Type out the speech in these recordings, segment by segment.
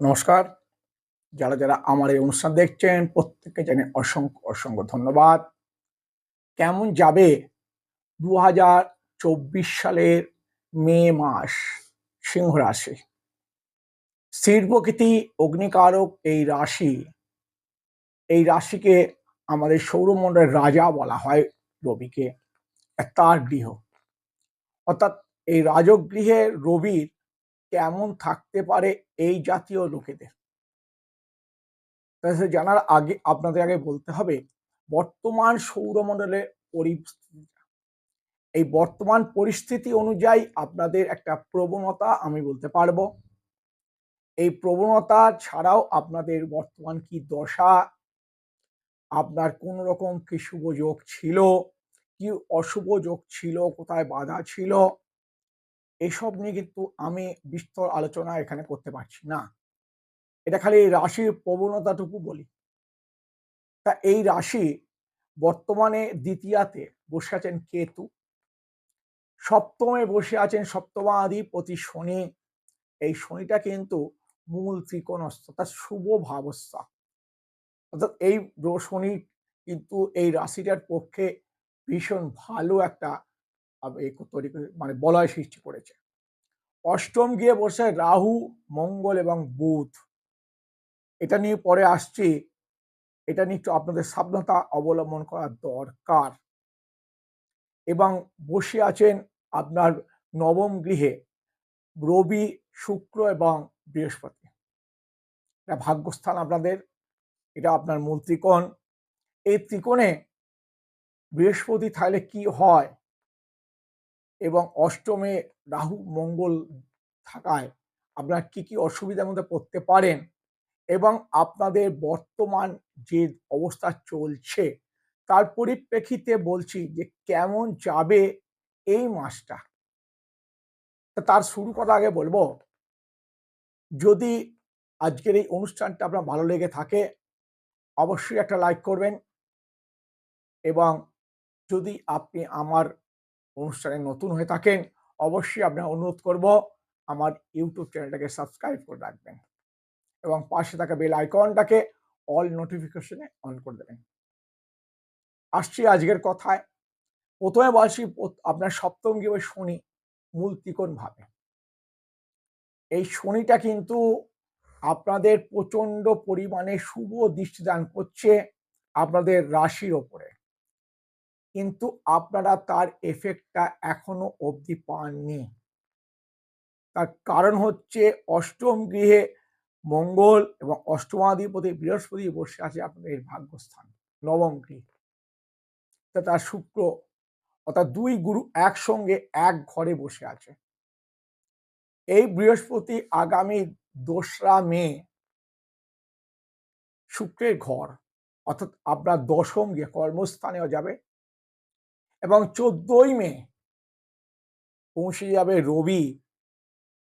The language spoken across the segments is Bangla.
নমস্কার। যারা যারা আমার এই অনুষ্ঠান দেখছেন, প্রত্যেককে জানি অসংখ্য অসংখ্য ধন্যবাদ। কেমন যাবে দু হাজার চব্বিশ সালের মে মাস সিংহ রাশি? স্থির প্রকৃতি অগ্নিকারক এই রাশি, এই রাশিকে আমাদের সৌরমণ্ডলের রাজা বলা হয় রবিকে তার গৃহ। অর্থাৎ এই রাজগৃহে রবির কেমন থাকতে পারে এই জাতীয় লোকেদের? জানার আগে, আপনাদের আগে বলতে হবে, বর্তমান সৌরমণ্ডলের পরিস্থিতি। এই বর্তমান পরিস্থিতি অনুযায়ী আপনাদের একটা প্রবণতা আমি বলতে পারব। এই প্রবণতা ছাড়াও আপনাদের বর্তমান কি দশা? আপনার কোন রকম কি শুভ যোগ ছিল? কি অশুভ যোগ ছিল? কোথায় বাধা ছিল? এসব নিয়ে কিন্তু আমি বিস্তর আলোচনা এখানে করতে পারছি না। এটা খালি রাশির প্রবণতাটুকু বলি। তা এই রাশি বর্তমানে দ্বিতীয়াতে বসে আছেন কেতু। সপ্তমে বসে আছেন সপ্তমাধিপতি শনি। এই শনিটা কিন্তু মূল ত্রিকোণস্থ, তার শুভ ভাবস্থা। অর্থাৎ এই শনি কিন্তু এই রাশিটার পক্ষে ভীষণ ভালো একটা তৈরি মানে বলয় সৃষ্টি করেছে। অষ্টম গিয়ে বসে রাহু, মঙ্গল এবং বুধ। এটা নিয়ে পরে আসছি। এটা নিয়ে একটু আপনাদের সাবধানতা অবলম্বন করা দরকার। এবং বসে আছেন আপনার নবম গৃহে রবি, শুক্র এবং বৃহস্পতি। এটা ভাগ্যস্থান আপনাদের, এটা আপনার মূল ত্রিকোণ। এই ত্রিকোণে বৃহস্পতি থাকলে কি হয়? এবং অষ্টমে রাহু মঙ্গল থাকায় আপনারা কি কি অসুবিধার মধ্যে পড়তে পারেন এবং আপনাদের বর্তমান যে অবস্থা চলছে, তার পরিপ্রেক্ষিতে বলছি যে কেমন যাবে এই মাসটা। তার শুরু করা আগে বলব। যদি আজকের এই অনুষ্ঠানটা আপনার ভালো লেগে থাকে, অবশ্যই একটা লাইক করবেন এবং যদি আপনি আমার অনুষ্ঠানে নতুন হয়ে থাকেন, অবশ্যই আপনার অনুরোধ করব আমার ইউটিউব চ্যানেলটাকে সাবস্ক্রাইব করে রাখবেন এবং পাশে থাকা বেল আইকনটাকে অল নোটিফিকেশনে অন করে দেবেন। আসছি আজকের কথায়। প্রথমে বলছি আপনার সপ্তম গিয়ে শনি মূল ত্রিকোণ ভাবে। এই শনিটা কিন্তু আপনাদের প্রচণ্ড পরিমাণে শুভ দৃষ্টিদান করছে আপনাদের রাশির ওপরে। কিন্তু আপনারা তার এফেক্টটা এখনও অবধি পাননি। তার কারণ হচ্ছে অষ্টম গৃহে মঙ্গল এবং অষ্টমাধিপতি বৃহস্পতি বসে আছে আপনাদের ভাগ্যস্থান, নবম গৃহ। তার শুক্র অর্থাৎ দুই গুরু একসঙ্গে এক ঘরে বসে আছে। এই বৃহস্পতি আগামী দোসরা মে শুক্রের ঘর, অর্থাৎ আপনার দশম গিয়ে কর্মস্থানেও যাবে। এবং চোদ্দই মে পৌঁছে যাবে রবি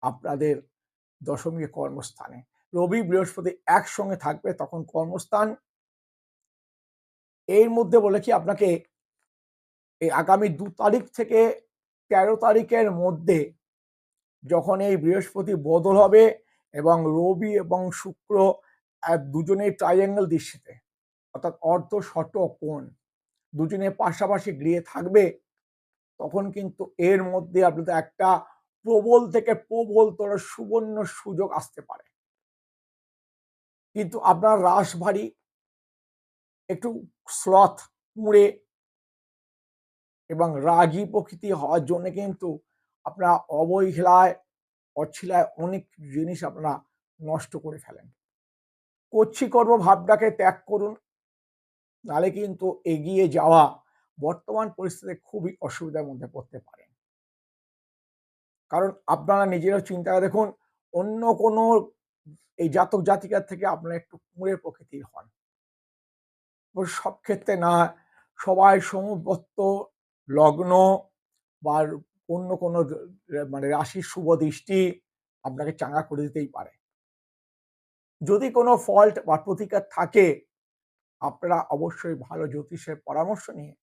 আপনাদের দশমী কর্মস্থানে। রবি বৃহস্পতি একসঙ্গে থাকবে, তখন কর্মস্থান এর মধ্যে বলে কি আপনাকে এই আগামী দু তারিখ থেকে তেরো তারিখের মধ্যে যখন এই বৃহস্পতি বদল হবে এবং রবি এবং শুক্র দুজনেই ট্রাইঅ্যাঙ্গেল দৃশ্যতে অর্থাৎ অর্ধ শট কোণ। দুজনে পাশাপাশি গৃহে থাকবে, তখন কিন্তু এর মধ্যে আপনাদের একটা প্রবল থেকে প্রবলতর সুবর্ণ সুযোগ আসতে পারে। কিন্তু আপনার রাস ভারী একটু স্লথ মুড়ে এবং রাগী প্রকৃতি হওয়ার জন্য কিন্তু আপনারা অবহেলায়, অছিলায় অনেক জিনিস আপনারা নষ্ট করে ফেলেন। করব ভাবটাকে ত্যাগ করুন নালে কিন্তু এগিয়ে যাওয়া বর্তমান পরিস্থিতিতে খুবই অসুবিধার মধ্যে পড়তে পারেন কারণ আপনারা নিজেরাও চিন্তা দেখুন, অন্য কোনো এই জাতক জাতিকার থেকে আপনারা একটু কুঁড়ের প্রকৃতির হন। সব ক্ষেত্রে না, সবাই সমবত্ত, লগ্ন বা অন্য কোনো মানে রাশির শুভ দৃষ্টি আপনাকে চাঙ্গা করে দিতেই পারে। যদি কোনো ফল্ট বা প্রতিকার থাকে আপনারা অবশ্যই ভালো জ্যোতিষের পরামর্শ নিয়ে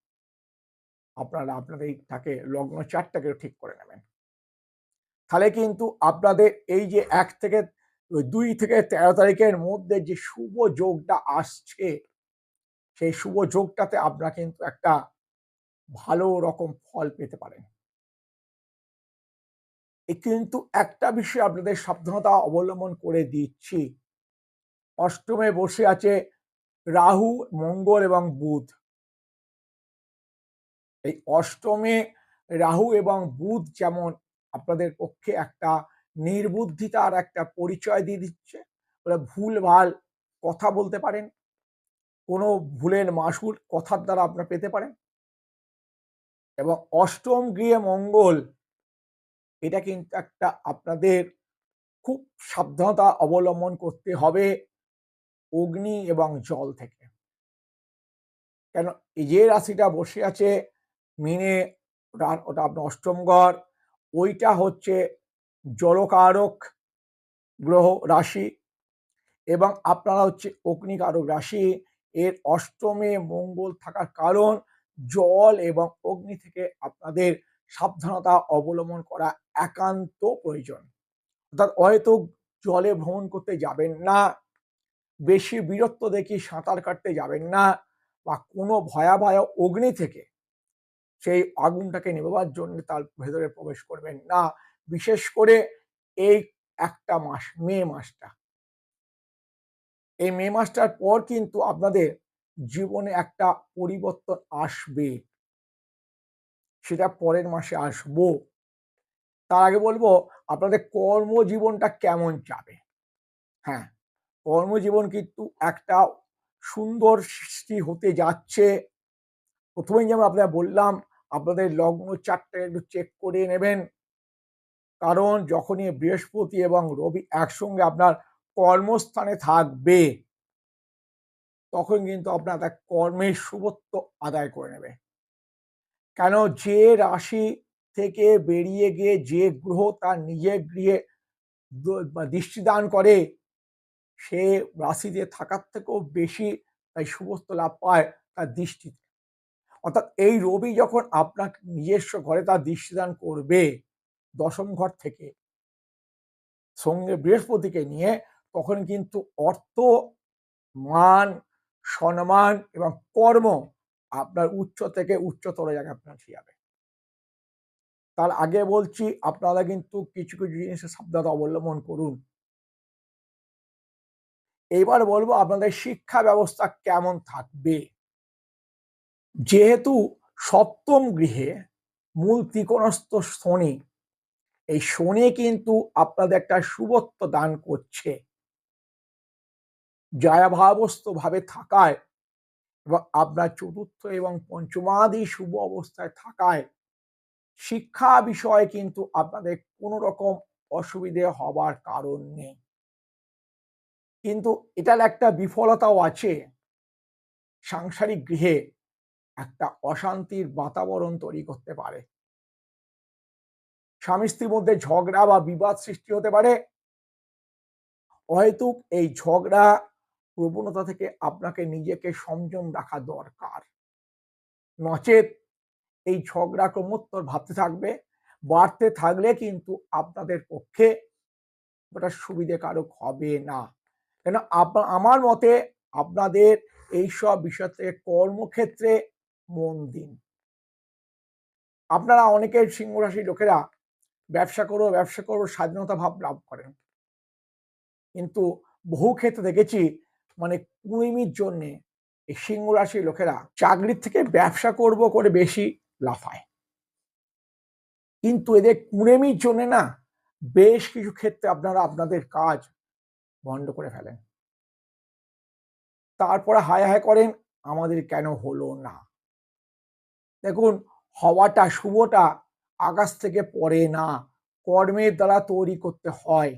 আপনারা, আপনাদের তাকে লগ্ন চারটাকে ঠিক করে নেবেন। তাহলে কিন্তু আপনাদের এই যে এক থেকে দুই থেকে তেরো তারিখের মধ্যে যে শুভ যোগটা আসছে, সেই শুভ যোগটাতে আপনারা কিন্তু একটা ভালো রকম ফল পেতে পারেন। কিন্তু একটা বিষয় আপনাদের সাবধানতা অবলম্বন করে দিচ্ছি। অষ্টমে বসে আছে রাহু, মঙ্গল এবং বুধ। এই অষ্টমে রাহু এবং বুধ যেমন আপনাদের পক্ষে একটা নির্বুদ্ধিতার একটা পরিচয় দিয়ে দিচ্ছে ভুল ভালো কথা বলতে পারেন, কোনো ভুলের মাসুল কথার দ্বারা আপনারা পেতে পারেন। এবং অষ্টম গৃহে মঙ্গল, এটা কিন্তু একটা আপনাদের খুব সাবধানতা অবলম্বন করতে হবে। অগ্নি এবং জল থেকে। কেন? এই যে রাশিটা বসে আছে, মিনে ওটা আপনার অষ্টম ঘর ওইটা হচ্ছে জলকারক গ্রহ রাশি এবং আপনারা হচ্ছে অগ্নিকারক রাশি। এর অষ্টমে মঙ্গল থাকার কারণ জল এবং অগ্নি থেকে আপনাদের সাবধানতা অবলম্বন করা একান্ত প্রয়োজন। অর্থাৎ হয়তো জলে ভ্রমণ করতে যাবেন না বেশি বীরত্ব দেখি সাঁতার কাটতে যাবেন না বা কোনো ভয়াবহ অগ্নি থেকে সেই আগুনটাকে নেবার জন্য তার ভেতরে প্রবেশ করবেন না। বিশেষ করে এই একটা মাস, মে মাসটা। এই মে মাসটার পর কিন্তু আপনাদের জীবনে একটা পরিবর্তন আসবে। সেটা পরের মাসে আসব। তার আগে বলব, আপনাদের কর্মজীবনটা কেমন যাবে? হ্যাঁ কর্মজীবন কিন্তু একটা সুন্দর সৃষ্টি হতে যাচ্ছে। প্রথমেই যেমন আপনারা বললাম, আপনাদের লগ্ন চারটে একটু চেক করে নেবেন। কারণ যখনই বৃহস্পতি এবং রবি একসঙ্গে আপনার কর্মস্থানে থাকবে, তখন কিন্তু আপনার তার কর্মের শুভত্ব আদায় করে নেবে। কেন? যে রাশি থেকে বেরিয়ে গিয়ে যে গ্রহ তার নিজের গৃহে দৃষ্টিদান করে সে রাশিতে থাকার থেকেও বেশি তাই শুভত্ব লাভ পায় তার দৃষ্টিতে অর্থাৎ এই রবি যখন আপনার নিজস্ব ঘরে তার দৃষ্টিদান করবে দশম ঘর থেকে সঙ্গে বৃহস্পতিকে নিয়ে, তখন কিন্তু অর্থ, মান, সম্মান এবং কর্ম আপনার উচ্চ থেকে উচ্চতর জায়গায় আপনার যাবে। তার আগে বলছি, আপনারা কিন্তু কিছু কিছু জিনিসের সাবধানতা অবলম্বন করুন। এবার বলব আপনাদের শিক্ষা ব্যবস্থা কেমন থাকবে? যেহেতু সপ্তম গৃহে মূল ত্রিকোণস্থ শনি, এই শনি কিন্তু আপনাদের একটা শুভত্ব দান করছে। জয়াভাবস্থ ভাবে থাকায় এবং আপনার চতুর্থ এবং পঞ্চমাদি শুভ অবস্থায় থাকায় শিক্ষা বিষয়ে কিন্তু আপনাদের কোনো রকম অসুবিধে হবার কারণ নেই। কিন্তু এটার একটা বিফলতাও আছে। সাংসারিক গৃহে একটা অশান্তির বাতাবরণ তৈরি করতে পারে। স্বামী স্ত্রীর মধ্যে ঝগড়া বা বিবাদ সৃষ্টি হতে পারে। হয়তো এই ঝগড়া প্রবণতা থেকে আপনাকে নিজেকে সংযম রাখা দরকার। নচেত এই ঝগড়া ক্রমোত্তর ভাবতে থাকবে, বাড়তে থাকলে কিন্তু আপনাদের পক্ষে ওটা সুবিধে কারক হবে না। কেন আমার মতে আপনাদের এইসব বিষয় থেকে কর্মক্ষেত্রে মন দিন। আপনারা অনেকের সিংহ রাশির লোকেরা ব্যবসা করব ব্যবসা করব স্বাধীনতা ভাব লাভ করেন। কিন্তু বহু ক্ষেত্রে দেখেছি মানে কুড়িমির জন্যে এই সিংহ রাশির লোকেরা চাকরির থেকে ব্যবসা করব করে বেশি লাফায়। কিন্তু এদের কুড়েমির জন্য না বেশ কিছু ক্ষেত্রে আপনারা আপনাদের কাজ বন্ধ করে ফেলেন। তারপরে হায় হায় করেন, আমাদের কেন হলো না? দেখুন, হওয়াটা, শুভটা আকাশ থেকে পড়ে না, কর্মের দ্বারা তৈরি করতে হয়।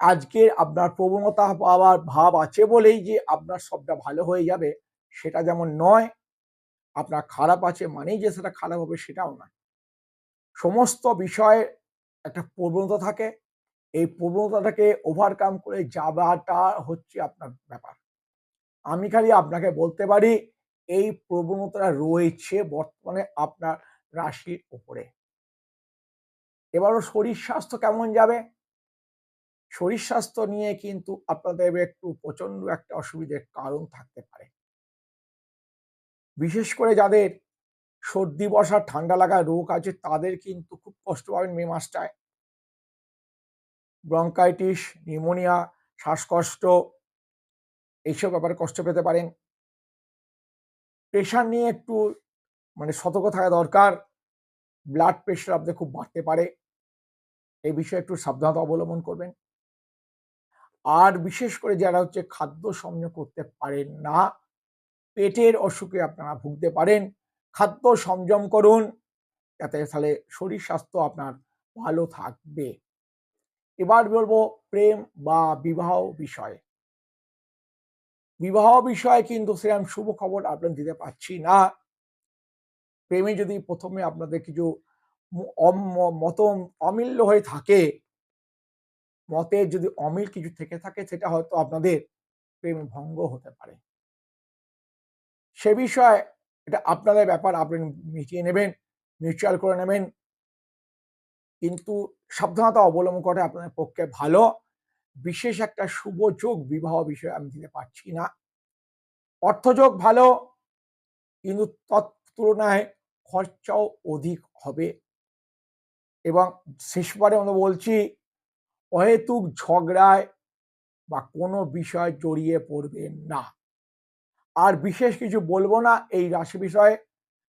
আজকে আপনার প্রবণতা পাওয়ার ভাব আছে বলেই যে আপনার সবটা ভালো হয়ে যাবে, সেটা যেমন নয়, আপনার খারাপ আছে মানেই যে সেটা খারাপ হবে সেটাও নয়। সমস্ত বিষয়ে একটা প্রবণতা থাকে এই প্রবণতাটাকে ওভারকাম করে যাওয়াটা হচ্ছে আপনার ব্যাপার। আমি খালি আপনাকে বলতে পারি, এই প্রবণতা রয়েছে বর্তমানে আপনার রাশির ওপরে। এবারও শরীর স্বাস্থ্য কেমন যাবে? শরীর স্বাস্থ্য নিয়ে কিন্তু আপনাদের একটু প্রচণ্ড একটা অসুবিধার কারণ থাকতে পারে। বিশেষ করে যাদের সর্দি, বসা, ঠান্ডা লাগা রোগ আছে, তাদের কিন্তু খুব কষ্ট পাবেন মে মাসটায়। ব্রঙ্কাইটিস নিউমোনিয়া শ্বাসকষ্ট, এইসব ব্যাপারে কষ্ট পেতে পারেন। প্রেশার নিয়ে একটু মানে সতর্ক থাকা দরকার। ব্লাড প্রেশার আপনাদের খুব বাড়তে পারে। এই বিষয়ে একটু সাবধানতা অবলম্বন করবেন। আর বিশেষ করে যারা হচ্ছে খাদ্য সংযম করতে পারেন না, পেটের অসুখে আপনারা ভুগতে পারেন। খাদ্য সংযম করুন। যাতে তাহলে শরীর স্বাস্থ্য আপনার ভালো থাকবে। এবার বলব প্রেম বা বিবাহ বিষয়ে। বিবাহ বিষয়ে কিন্তু সেরকম শুভ খবর আপনার দিতে পারছি না। প্রেমে যদি প্রথমে আপনাদের কিছু মত অমিল্য হয়ে থাকে মতের যদি অমিল কিছু থেকে থাকে সেটা হয়তো আপনাদের প্রেম ভঙ্গ হতে পারে। সে বিষয়ে এটা আপনাদের ব্যাপার, আপনি মিটিয়ে নেবেন, মিউচুয়াল করে নেবেন কিন্তু সাবধানতা অবলম্বন করে আপনাদের পক্ষে ভালো। বিশেষ একটা শুভ যোগ বিবাহ বিষয়ে আমি দিতে পারছি না। অর্থযোগ ভালো, কিন্তু তুলনায় খরচাও অধিক হবে। এবং শেষবারে আমরা বলছি, অহেতুক ঝগড়ায় বা কোনো বিষয় জড়িয়ে পড়বেন না। আর বিশেষ কিছু বলব না, এই রাশি বিষয়ে।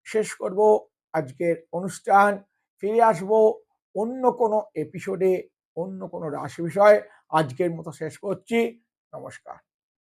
শেষ করব আজকের অনুষ্ঠান, ফিরে আসব অন্য কোনো এপিসোডে অন্য কোনো রাশি বিষয়ে আজকের মতো শেষ করছি। নমস্কার।